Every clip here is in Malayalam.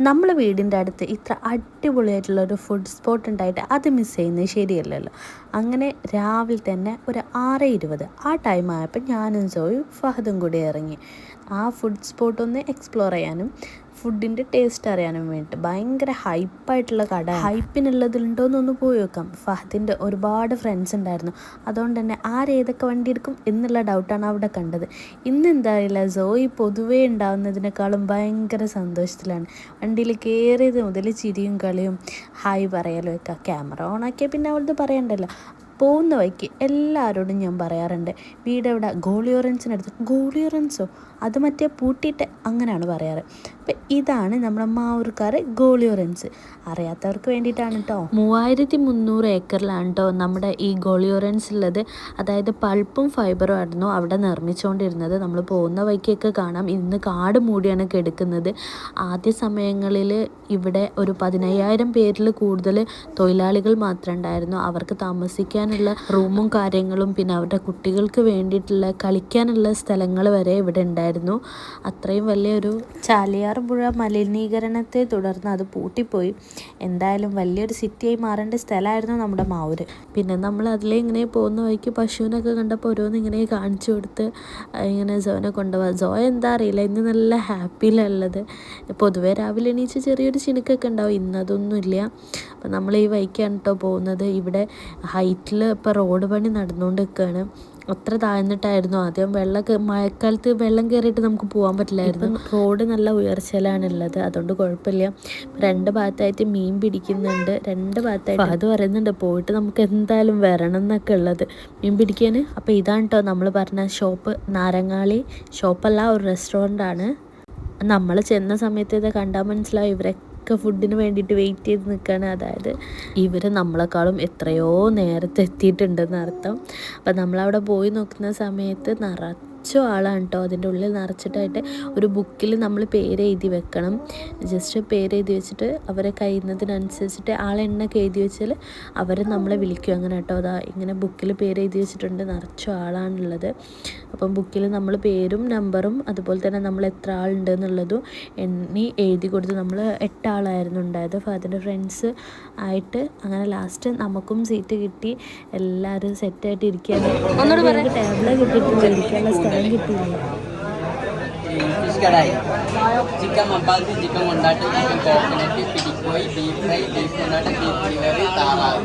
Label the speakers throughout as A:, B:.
A: നമ്മൾ വീടിന്റെ അടുത്ത് ഇത്ര അടിപൊളിയായിട്ടുള്ള ഒരു ഫുഡ് സ്പോട്ട് ഉണ്ടായിട്ട് അത് മിസ് ചെയ്യുന്നത് ശരിയല്ലല്ലോ. അങ്ങനെ രാവിലെ തന്നെ ഒരു ആറ് ഇരുപത് ആ ടൈം ആയപ്പോൾ ഞാനും സോയും ഫഹദും കൂടി ഇറങ്ങി. ആ ഫുഡ് സ്പോട്ടൊന്ന് എക്സ്പ്ലോർ ചെയ്യാനും ഫുഡിന്റെ ടേസ്റ്റ് അറിയാനും വേണ്ടിയിട്ട് ഭയങ്കര ഹൈപ്പായിട്ടുള്ള കട ഹൈപ്പിനുള്ളതിലുണ്ടോ എന്നൊന്ന് പോയി വെക്കാം ഫഹദിന്റെ ഒരുപാട് ഫ്രണ്ട്സ് ഉണ്ടായിരുന്നു. അതുകൊണ്ട് തന്നെ ആരേതൊക്കെ വണ്ടി എടുക്കും എന്നുള്ള ഡൗട്ടാണ് അവിടെ കണ്ടത്. ഇന്ന് എന്തായാലും സോയി പൊതുവേ ഉണ്ടാവുന്നതിനേക്കാളും ഭയങ്കര സന്തോഷത്തിലാണ്. വണ്ടിയിൽ കയറിയത് മുതൽ ചിരിയും കളിയും ഹായ് പറയലും ഒക്കെ. ക്യാമറ ഓൺ ആക്കിയാൽ പിന്നെ അവളത് പറയണ്ടല്ലോ. പോകുന്ന വഴിക്ക് എല്ലാവരോടും ഞാൻ പറയാറുണ്ട്. വീടെവിടെ ഗോളിയോറൻസിനടുത്ത് ഗോളിയോറൻസോ അത് മറ്റേ പൂട്ടിയിട്ട് അങ്ങനെയാണ് പറയാറ്. അപ്പം ഇതാണ് നമ്മുടെ മാവൂർക്കാർ ഗോളിയോറൻസ് അറിയാത്തവർക്ക് വേണ്ടിയിട്ടാണ് കേട്ടോ മൂവായിരത്തി മുന്നൂറ് ഏക്കറിലാണ് കേട്ടോ നമ്മുടെ ഈ ഗോളിയോറൻസ് ഉള്ളത് അതായത് പൾപ്പും ഫൈബറും ആയിരുന്നു അവിടെ നിർമ്മിച്ചുകൊണ്ടിരുന്നത് നമ്മൾ പോകുന്ന വഴിക്കൊക്കെ കാണാം. ഇന്ന് കാട് മൂടിയാണ് കെടുക്കുന്നത്. ആദ്യ സമയങ്ങളിൽ ഇവിടെ ഒരു പതിനയ്യായിരം പേരിൽ കൂടുതൽ തൊഴിലാളികൾ മാത്രമേ ഉണ്ടായിരുന്നു. അവർക്ക് താമസിക്കാനുള്ള റൂമും കാര്യങ്ങളും പിന്നെ അവരുടെ കുട്ടികൾക്ക് വേണ്ടിയിട്ടുള്ള കളിക്കാനുള്ള സ്ഥലങ്ങൾ വരെ ഇവിടെ ഉണ്ടായിരുന്നു അത്രയും വലിയൊരു ചാലിയാർ പുഴ മലിനീകരണത്തെ തുടർന്ന് അത് പൂട്ടിപ്പോയി. എന്തായാലും വലിയൊരു സിറ്റിയായി മാറേണ്ട സ്ഥലമായിരുന്നു നമ്മുടെ മാവൂര്. പിന്നെ നമ്മൾ അതിലെ ഇങ്ങനെ പോകുന്ന വഴിക്ക് പശുവിനൊക്കെ കണ്ടപ്പോൾ ഓരോന്ന് ഇങ്ങനെ കാണിച്ചു കൊടുത്ത് ഇങ്ങനെ സോനെ കൊണ്ടുപോകാം സോ എന്താ അറിയില്ല ഇന്ന് നല്ല ഹാപ്പിയിലുള്ളത് പൊതുവേ രാവിലെ എണീച്ച് ചെറിയൊരു ചിനുക്കൊക്കെ ഉണ്ടാവും ഇന്നതൊന്നുമില്ല അപ്പം നമ്മൾ ഈ വഴിക്കാണ് കേട്ടോ പോകുന്നത്. ഇവിടെ ഹൈറ്റിൽ ഇപ്പോൾ റോഡ് പണി നടന്നുകൊണ്ട് നിൽക്കുകയാണ്. അത്ര താഴ്ന്നിട്ടായിരുന്നു. ആദ്യം വെള്ളം മഴക്കാലത്ത് വെള്ളം കയറിയിട്ട് നമുക്ക് പോകാൻ പറ്റില്ലായിരുന്നു. റോഡ് നല്ല ഉയർച്ചയിലാണുള്ളത്. അതുകൊണ്ട് കുഴപ്പമില്ല. രണ്ട് ഭാഗത്തായിട്ട് മീൻ പിടിക്കുന്നുണ്ട്. രണ്ട് ഭാഗത്തായിട്ട് അത് പറയുന്നുണ്ട്. പോയിട്ട് നമുക്ക് എന്തായാലും വരണം എന്നൊക്കെ ഉള്ളത്. മീൻ പിടിക്കാൻ അപ്പോൾ ഇതാണ് കേട്ടോ നമ്മൾ പറഞ്ഞ ഷോപ്പ്. നാരങ്ങാളി ഷോപ്പല്ല ഒരു റെസ്റ്റോറന്റ് ആണ്. നമ്മൾ ചെന്ന സമയത്ത് ഇത് കണ്ടാൽ മനസ്സിലാവും ഇവരൊക്കെ ഒക്കെ ഫുഡിന് വേണ്ടിയിട്ട് വെയിറ്റ് ചെയ്ത് നിൽക്കുകയാണ് അതായത് ഇവർ നമ്മളെക്കാളും എത്രയോ നേരത്തെ എത്തിയിട്ടുണ്ടെന്ന് അർത്ഥം. അപ്പം നമ്മളവിടെ പോയി നോക്കുന്ന സമയത്ത് നിറ നിറച്ചും ആളാണ് കേട്ടോ. അതിന്റെ ഉള്ളിൽ നിറച്ചിട്ടായിട്ട് ഒരു ബുക്കിൽ നമ്മൾ പേര് എഴുതി വെക്കണം. ജസ്റ്റ് പേര് എഴുതി വെച്ചിട്ട് അവരെ കഴിയുന്നതിനനുസരിച്ചിട്ട് ആളെണ്ണൊക്കെ എഴുതി വെച്ചാൽ അവർ നമ്മളെ വിളിക്കും അങ്ങനെ കേട്ടോ. അതാ ഇങ്ങനെ ബുക്കിൽ പേര് എഴുതി വെച്ചിട്ടുണ്ട്. നിറച്ചും ആളാണുള്ളത്. അപ്പം ബുക്കിൽ നമ്മൾ പേരും നമ്പറും അതുപോലെ തന്നെ നമ്മൾ എത്ര ആളുണ്ട് എന്നുള്ളതും എണ്ണി എഴുതി കൊടുത്ത് നമ്മൾ എട്ടാളായിരുന്നു ഉണ്ടായത്. അപ്പോൾ അതിന്റെ ഫ്രണ്ട്സ് ആയിട്ട് അങ്ങനെ ലാസ്റ്റ് നമുക്കും സീറ്റ് കിട്ടി. എല്ലാവരും സെറ്റായിട്ട് ഇരിക്കാൻ ടേബിൾ കിട്ടിയിട്ടില്ല ഇരിക്കാനുള്ള സ്ഥലം കിട്ടിയില്ല
B: fish kadai. Chicken mappas chicken kondattam chicken coconut പിടിക്കോയി beef fry beef kondattam beef livery താറാവ്.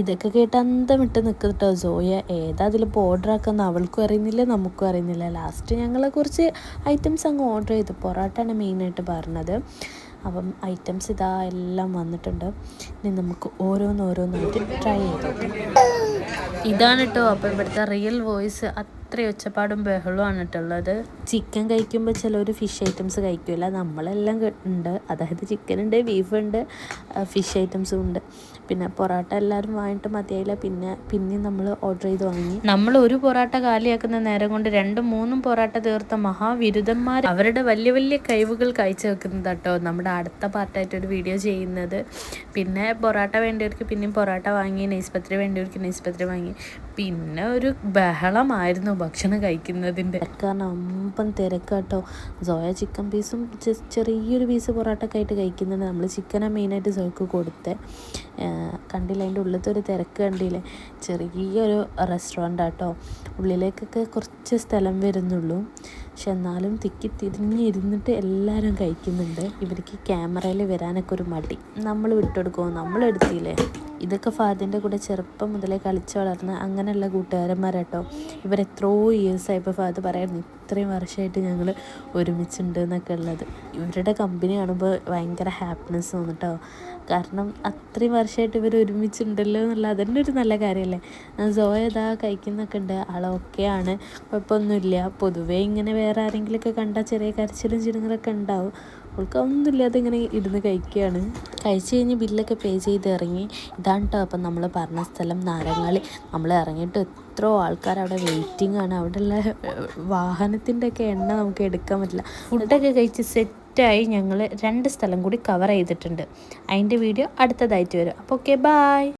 A: ഇതൊക്കെ കേട്ട് അന്തം വിട്ട് നിൽക്കുന്നുട്ടോ സോയ ഏതാ അതിൽ ഓർഡർ ആക്കുന്ന അവൾക്കും അറിയുന്നില്ല നമുക്കും അറിയുന്നില്ല. ലാസ്റ്റ് ഞങ്ങൾ കുറച്ച് ഐറ്റംസ് അങ്ങ് ഓർഡർ ചെയ്തു. പൊറോട്ടയാണ് മെയിനായിട്ട് പറഞ്ഞത്. അപ്പം ഐറ്റംസ് ഇതാ എല്ലാം വന്നിട്ടുണ്ട്. ഇനി നമുക്ക് ഓരോന്നോരോന്നായിട്ട് ട്രൈ ചെയ്തു ഇതാണ് കേട്ടോ അപ്പോൾ ഇവിടുത്തെ റിയൽ വോയിസ് അത്ര ഒച്ചപ്പാടും ബഹളമാണ് കേട്ടുള്ളത് ചിക്കൻ കഴിക്കുമ്പോൾ ചിലർ ഫിഷ് ഐറ്റംസ് കഴിക്കില്ല നമ്മളെല്ലാം ഉണ്ട്. അതായത് ചിക്കൻ ഉണ്ട് ബീഫ് ഉണ്ട് ഫിഷ് ഐറ്റംസും ഉണ്ട്. പിന്നെ പൊറോട്ട എല്ലാവരും വാങ്ങിയിട്ട് മതിയായില്ല. പിന്നെ പിന്നെയും നമ്മൾ ഓർഡർ ചെയ്ത് വാങ്ങി. നമ്മൾ ഒരു പൊറോട്ട കാലിയാക്കുന്ന നേരം കൊണ്ട് രണ്ടും മൂന്നും പൊറോട്ട തീർത്ത മഹാവിരുദ്ധന്മാർ അവരുടെ വലിയ വലിയ കഴിവുകൾ കാഴ്ച വെക്കുന്നത് കേട്ടോ. നമ്മുടെ അടുത്ത പാർട്ടായിട്ട് ഒരു വീഡിയോ ചെയ്യുന്നത്. പിന്നെ പൊറോട്ട വേണ്ടിയവർക്ക് പിന്നെയും പൊറോട്ട വാങ്ങി നെയ്സ്പത്രി വേണ്ടിയവർക്ക് നെയ്സ്പത്രി വാങ്ങി. പിന്നെ ഒരു ബഹളമായിരുന്നു ഭക്ഷണം കഴിക്കുന്നതിന്റെ. കാരണം അമ്പം തിരക്കാട്ടോ. സോയ ചിക്കൻ പീസും ചെറിയൊരു പീസ് പൊറോട്ടൊക്കെ ആയിട്ട് കഴിക്കുന്നുണ്ട്. നമ്മൾ ചിക്കനാണ് മെയിനായിട്ട് സോയ്ക്ക് കൊടുത്തത് കണ്ടില്ല? അതിന്റെ ഉള്ളിലത്തെ ഒരു തിരക്ക് കണ്ടില്ലേ? ചെറിയൊരു റെസ്റ്റോറന്റ് ആട്ടോ. ഉള്ളിലേക്കൊക്കെ കുറച്ച് സ്ഥലം വരുന്നുള്ളൂ. പക്ഷെ എന്നാലും തിക്കി തിരിഞ്ഞിരുന്നിട്ട് എല്ലാവരും കഴിക്കുന്നുണ്ട്. ഇവർക്ക് ക്യാമറയിൽ വരാനൊക്കെ ഒരു മടി. നമ്മൾ വിട്ടെടുക്കുമോ നമ്മൾ എടുത്തില്ലേ? ഇതൊക്കെ ഫാദിന്റെ കൂടെ ചെറുപ്പം മുതലേ കളിച്ച് വളർന്ന അങ്ങനെയുള്ള കൂട്ടുകാരന്മാരാട്ടോ. ഇവർ എത്രയോ ഇയേഴ്സായി ഇപ്പോൾ ഫാദ് പറയുന്നു ഇത്രയും വർഷമായിട്ട് ഞങ്ങൾ ഒരുമിച്ചുണ്ട് എന്നൊക്കെ ഉള്ളത്. ഇവരുടെ കമ്പനി കാണുമ്പോൾ ഭയങ്കര ഹാപ്പിനെസ് തോന്നിട്ടോ. കാരണം അത്രയും വർഷമായിട്ട് ഇവർ ഒരുമിച്ചുണ്ടല്ലോ എന്നുള്ള അതന്നെ ഒരു നല്ല കാര്യമല്ലേ സോയ ഇതാ കഴിക്കുന്നൊക്കെ ഉണ്ട് ആളൊക്കെയാണ് കുഴപ്പമൊന്നുമില്ല. പൊതുവേ ഇങ്ങനെ വേറെ ആരെങ്കിലുമൊക്കെ കണ്ടാൽ ചെറിയ കരച്ചിലും ചിരുങ്ങലൊക്കെ ഉണ്ടാവും. അവൾക്ക് ഒന്നുമില്ലാതെ ഇങ്ങനെ ഇരുന്ന് കഴിക്കുകയാണ്. കഴിച്ച് കഴിഞ്ഞ് ബില്ലൊക്കെ പേ ചെയ്ത് ഇറങ്ങി. ഇതാണ് കേട്ടോ അപ്പം നമ്മൾ പറഞ്ഞ സ്ഥലം നാരങ്ങാളി. നമ്മൾ ഇറങ്ങിയിട്ട് എത്രയോ ആൾക്കാർ അവിടെ വെയിറ്റിംഗ് ആണ്. അവിടെയുള്ള വാഹനത്തിന്റെ ഒക്കെ എണ്ണ നമുക്ക് എടുക്കാൻ പറ്റില്ല. ഫുഡൊക്കെ കഴിച്ച് സെറ്റായി ഞങ്ങൾ രണ്ട് സ്ഥലം കൂടി കവർ ചെയ്തിട്ടുണ്ട്. അതിന്റെ വീഡിയോ അടുത്തതായിട്ട് വരും. അപ്പോൾ ഓക്കെ ബായ്